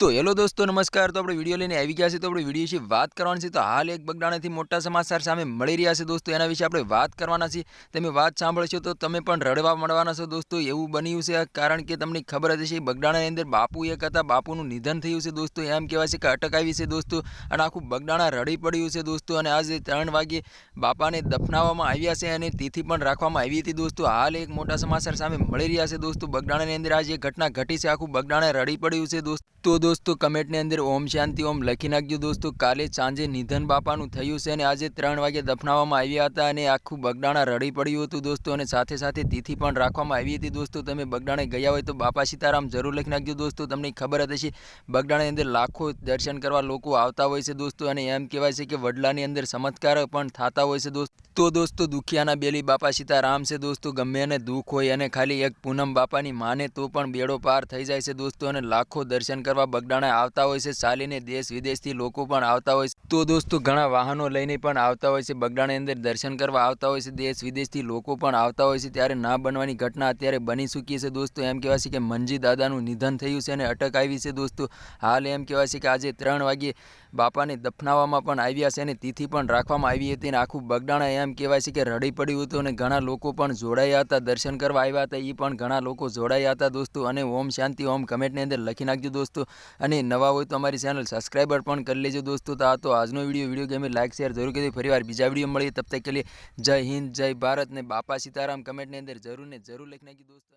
તો હેલો દોસ્તો, નમસ્કાર. તો આપણે વીડિયો લઈને આવી ગયા છે તો આપણે વીડિયો વિશે વાત કરવાની છે. તો હાલ એક બગડાણાથી મોટા સમાચાર સામે મળી રહ્યા છે દોસ્તો. એના વિશે આપણે વાત કરવાના છીએ. તમે વાત સાંભળશો તો તમે પણ રડવા મળવાના છો દોસ્તો. એવું બન્યું છે. કારણ કે તમને ખબર જ છે બગડાણાની અંદર બાપુ એક હતા. બાપુનું નિધન થયું છે દોસ્તો. એમ કહેવાય છે કે અટકાવી છે દોસ્તો. અને આખું બગડાણા રડી પડ્યું છે દોસ્તો. અને આજે ત્રણ વાગે બાપાને દફનાવવામાં આવ્યા છે અને તિથિ પણ રાખવામાં આવી હતી દોસ્તો. હાલ એક મોટા સમાચાર સામે મળી રહ્યા છે દોસ્તો. બગડાણાની અંદર આજે ઘટના ઘટી છે. આખું બગડાણા રડી પડ્યું છે દોસ્તો. દોસ્તો, કમેન્ટની અંદર ઓમ શાંતિ, ઓમ લખી નાખજો દોસ્તો. કાલે સાંજે નિધન બાપાનું થયું છે અને આજે ત્રણ વાગે દફનાવવામાં આવ્યા હતા અને આખું બગડાણા રડી પડ્યું હતું દોસ્તો અને સાથે સાથે તિથિ પણ રાખવામાં આવી હતી દોસ્તો. તમે બગડાણે ગયા હોય તો બાપા સીતારામ જરૂર લખી નાખજો દોસ્તો. તમને ખબર જ હશે બગડાણાની અંદર લાખો દર્શન કરવા લોકો આવતા હોય છે દોસ્તો અને એમ કહેવાય છે કે વડલાની અંદર ચમત્કાર પણ થતા હોય છે દોસ્તો. તો દોસ્તો દુખિયાના બેલી બાપા સીતારામ છે દોસ્તો, ગમે એને દુઃખ હોય અને ખાલી એક પૂનમ બાપાની માને તો પણ બેડો પાર થઈ જાય છે દોસ્તો અને લાખો દર્શન કરવા બગડાણા આવતા હોય છે, ચાલીને દેશ વિદેશથી લોકો પણ આવતા હોય છે. તો દોસ્તો ઘણા વાહનો લઈને પણ આવતા હોય છે બગડાણાની અંદર દર્શન કરવા આવતા હોય છે, દેશ વિદેશથી લોકો પણ આવતા હોય છે, ત્યારે ના બનવાની ઘટના અત્યારે બની ચૂકી છે દોસ્તો. એમ કહેવાય છે કે મંજી દાદાનું નિધન થયું છે અને અટક આવી છે દોસ્તો. હાલ એમ કહેવાય છે કે આજે ત્રણ વાગ્યે બાપાને દફનાવવામાં પણ આવ્યા છે અને તિથિ પણ રાખવામાં આવી હતી અને આખું બગડાણા એમ કહેવાય છે કે રડી પડ્યું હતું અને ઘણા લોકો પણ જોડાયા હતા. દર્શન કરવા આવ્યા હતા એ પણ ઘણા લોકો જોડાયા હતા દોસ્તો. અને ઓમ શાંતિ, ઓમ કમેન્ટની અંદર લખી નાખજો દોસ્તો. અને નવા હોય તો અમારી ચેનલ સબસ્ક્રાઈબર પણ કરી લેજો દોસ્તો. તો આ તો આજનો વીડિયો વીડિયો ગમે લાઈક, શેર જરૂર કરી ફરીવાર બીજા વીડિયો મળીએ. તબ તક કે લીએ જય હિન્દ, જય ભારત. ને બાપા સીતારામ કમેન્ટની અંદર જરૂર ને જરૂર લખી નાખજો દોસ્તો.